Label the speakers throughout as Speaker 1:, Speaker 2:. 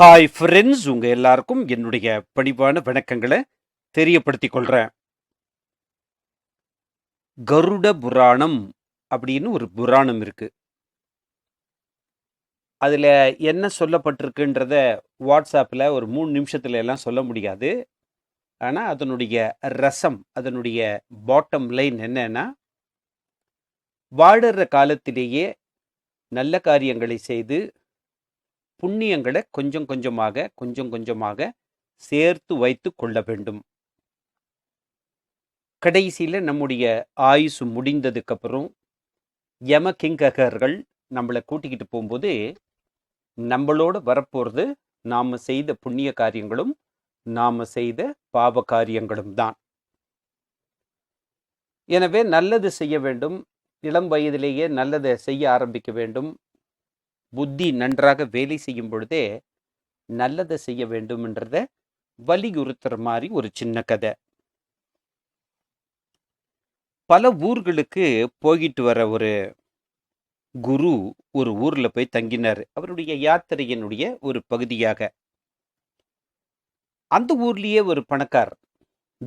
Speaker 1: hi friends உங்கள் எல்லாருக்கும் என்னுடைய பணிவான வணக்கங்களை தெரியப்படுத்திக் கொள்கிறேன் கருட புராணம் அப்படின்னு ஒரு புராணம் இருக்கு அதில் என்ன சொல்லப்பட்டிருக்குன்றத வாட்ஸ்அப்பில் ஒரு மூணு நிமிஷத்துல எல்லாம் சொல்ல முடியாது ஆனால் அதனுடைய ரசம் அதனுடைய பாட்டம் லைன் என்னன்னா வாடுற காலத்திலேயே நல்ல காரியங்களை செய்து புண்ணியங்களை கொஞ்சம் கொஞ்சமாக கொஞ்சம் கொஞ்சமாக சேர்த்து வைத்து கொள்ள வேண்டும் கடைசியில் நம்முடைய ஆயுசு முடிந்ததுக்கப்புறம் யம கிங்ககர்கள் நம்மளை கூட்டிக்கிட்டு போகும்போது நம்மளோட வரப்போகிறது நாம் செய்த புண்ணிய காரியங்களும் நாம் செய்த பாவ காரியங்களும் தான் எனவே நல்லது செய்ய வேண்டும் இளம் வயதிலேயே நல்லதை செய்ய ஆரம்பிக்க வேண்டும் புத்தி நன்றாக வேலை செய்யும் பொழுதே நல்லதை செய்ய வேண்டும்ன்றத வலியுறுத்துற மாதிரி ஒரு சின்ன கதை பல ஊர்களுக்கு போயிட்டு வர ஒரு குரு ஒரு ஊர்ல போய் தங்கினார் அவருடைய யாத்திரையினுடைய ஒரு பகுதியாக அந்த ஊர்லேயே ஒரு பணக்கார்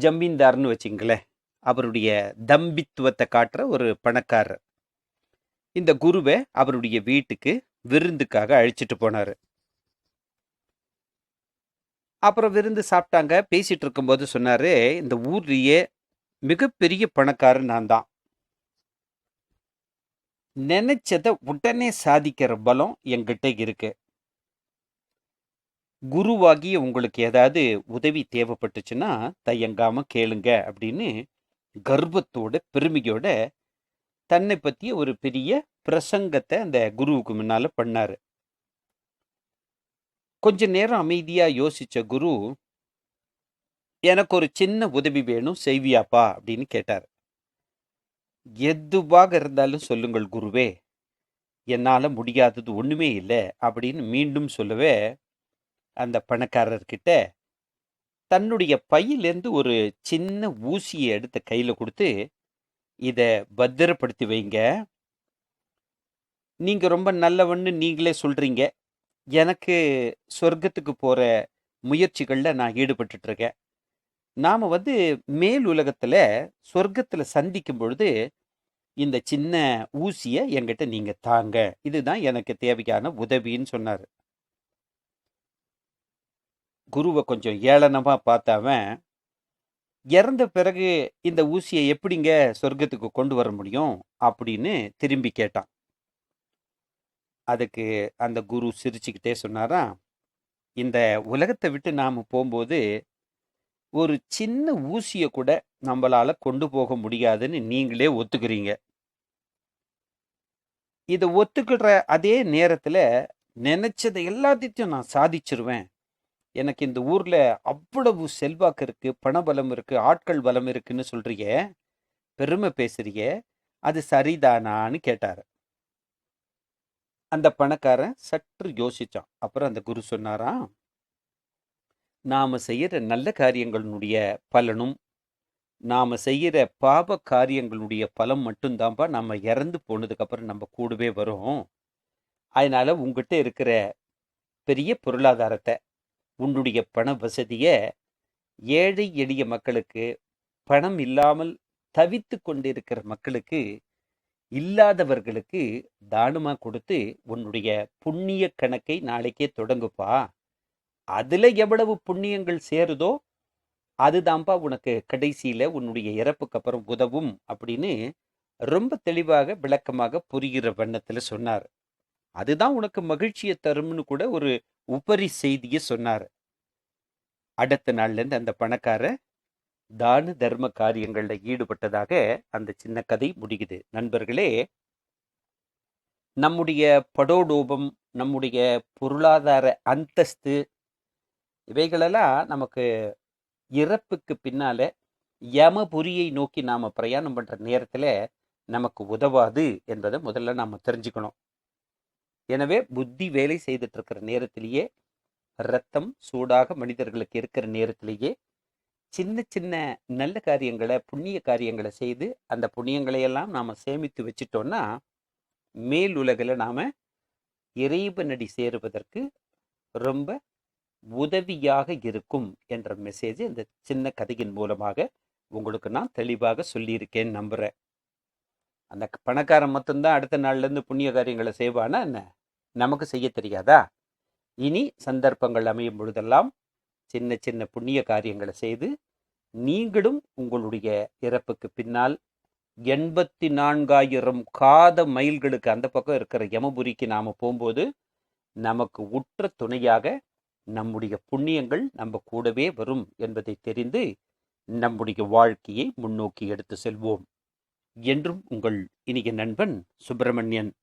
Speaker 1: ஜமீன்தார்னு வச்சிங்களேன் அவருடைய தம்பித்துவத்தை காட்டுற ஒரு பணக்காரர் இந்த குருவை அவருடைய வீட்டுக்கு விருந்துக்காக அழிச்சிட்டு போனார் அப்புறம் விருந்து சாப்பிட்டாங்க பேசிகிட்டு இருக்கும்போது சொன்னார் இந்த ஊர்லேயே மிகப்பெரிய பணக்காரன் நான் தான் நினைச்சதை உடனே சாதிக்கிற பலம் என்கிட்ட இருக்கு குருவாகிய உங்களுக்கு ஏதாவது உதவி தேவைப்பட்டுச்சுன்னா தயங்காமல் கேளுங்க அப்படின்னு கர்வத்தோட பெருமையோட தன்னை பற்றிய ஒரு பெரிய பிரசங்கத்தை அந்த குருவுக்கு முன்னால் பண்ணார் கொஞ்ச நேரம் அமைதியாக யோசித்த குரு எனக்கு ஒரு சின்ன உதவி வேணும் செய்வியாப்பா அப்படின்னு கேட்டார் எதுவாக இருந்தாலும் சொல்லுங்கள் குருவே என்னால் முடியாதது ஒன்றுமே இல்லை அப்படின்னு மீண்டும் சொல்லவே அந்த பணக்காரர்கிட்ட தன்னுடைய பையிலேருந்து ஒரு சின்ன ஊசியை எடுத்து கையில் கொடுத்து இதை பத்திரப்படுத்தி வைங்க நீங்கள் ரொம்ப நல்லவன்னு நீங்களே சொல்கிறீங்க எனக்கு சொர்க்கத்துக்கு போகிற முயற்சிகளில் நான் ஈடுபட்டுட்ருக்கேன் நாம் வந்து மேல் உலகத்தில் சொர்க்கத்தில் சந்திக்கும் பொழுது இந்த சின்ன ஊசியை என்கிட்ட நீங்கள் தாங்க இதுதான் எனக்கு தேவையான உதவின்னு சொன்னார் குருவை கொஞ்சம் ஏளனமாக பார்த்தாவன் இறந்த பிறகு இந்த ஊசியை எப்படிங்க சொர்க்கத்துக்கு கொண்டு வர முடியும் அப்படின்னு திரும்பி கேட்டான் அதுக்கு அந்த குரு சிரிச்சுக்கிட்டே சொன்னாராம் இந்த உலகத்தை விட்டு நாம் போகும்போது ஒரு சின்ன ஊசியை கூட நம்மளால் கொண்டு போக முடியாதுன்னு நீங்களே ஒத்துக்கிறீங்க இதை ஒத்துக்கிடுற அதே நேரத்தில் நினச்சதை எல்லாத்தையும் நான் சாதிச்சிருவேன் எனக்கு இந்த ஊரில் அவ்வளவு செல்வாக்கு இருக்குது பணபலம் இருக்குது ஆட்கள் பலம் இருக்குன்னு சொல்கிறீங்க பெருமை பேசுறிய அது சரிதானான்னு கேட்டார் அந்த பணக்காரன் சற்று யோசித்தான் அப்புறம் அந்த குரு சொன்னாராம் நாம் செய்கிற நல்ல காரியங்களுடைய பலனும் நாம் செய்கிற பாப காரியங்களுடைய பலம் மட்டும்தான்ப்பா நம்ம இறந்து போனதுக்கப்புறம் நம்ம கூடவே வரும் அதனால் உங்ககிட்ட இருக்கிற பெரிய பொருளாதாரத்தை உன்னுடைய பண வசதியை ஏழை எளிய மக்களுக்கு பணம் இல்லாமல் தவித்து கொண்டிருக்கிற மக்களுக்கு இல்லாதவர்களுக்கு தானமாக கொடுத்து உன்னுடைய புண்ணிய கணக்கை நாளைக்கே தொடங்குப்பா அதில் எவ்வளவு புண்ணியங்கள் சேருதோ அதுதான்ப்பா உனக்கு கடைசியில் உன்னுடைய இறப்புக்கு அப்புறம் உதவும் அப்படின்னு ரொம்ப தெளிவாக விளக்கமாக புரிகிற வண்ணத்தில் சொன்னார் அதுதான் உனக்கு மகிழ்ச்சியை தரும்னு கூட ஒரு உபரி செய்தியை சொன்னார் அடுத்த நாள்லேருந்து அந்த பணக்கார தான தர்ம காரியங்களில் ஈடுபட்டதாக அந்த சின்ன கதை முடியுது நண்பர்களே நம்முடைய படோடோபம் நம்முடைய பொருளாதார அந்தஸ்து இவைகளெல்லாம் நமக்கு இறப்புக்கு பின்னால யமபுரியை நோக்கி நாம பிரயாணம் பண்ற நேரத்துல நமக்கு உதவாது என்பதை முதல்ல நாம தெரிஞ்சுக்கணும் எனவே புத்தி வேலை செய்துட்டு இருக்கிற நேரத்திலேயே ரத்தம் சூடாக மனிதர்களுக்கு இருக்கிற நேரத்திலேயே சின்ன சின்ன நல்ல காரியங்களை புண்ணிய காரியங்களை செய்து அந்த புண்ணியங்களையெல்லாம் நாம் சேமித்து வச்சிட்டோம்னா மேல் உலகில் நாம் இறைவனடி சேருவதற்கு ரொம்ப உதவியாக இருக்கும் என்ற மெசேஜ் இந்த சின்ன கதையின் மூலமாக உங்களுக்கு நான் தெளிவாக சொல்லியிருக்கேன் நம்புகிறேன் அந்த பணக்காரன் மட்டும்தான் அடுத்த நாள்லேருந்து புண்ணிய காரியங்களை செய்வானா என்ன நமக்கு செய்ய தெரியாதா இனி சந்தர்ப்பங்கள் அமையும் பொழுதெல்லாம் சின்ன சின்ன புண்ணிய காரியங்களை செய்து நீங்களும் உங்களுடைய இறப்புக்கு பின்னால் எண்பத்தி நான்காயிரம் காத மைல்களுக்கு அந்த பக்கம் இருக்கிற யமபுரிக்கு நாம் போகும்போது நமக்கு உற்ற துணையாக நம்முடைய புண்ணியங்கள் நம்ம கூடவே வரும் என்பதை தெரிந்து நம்முடைய வாழ்க்கையை முன்னோக்கி எடுத்து செல்வோம் என்றும் உங்கள் இனிய நண்பன் சுப்பிரமணியன்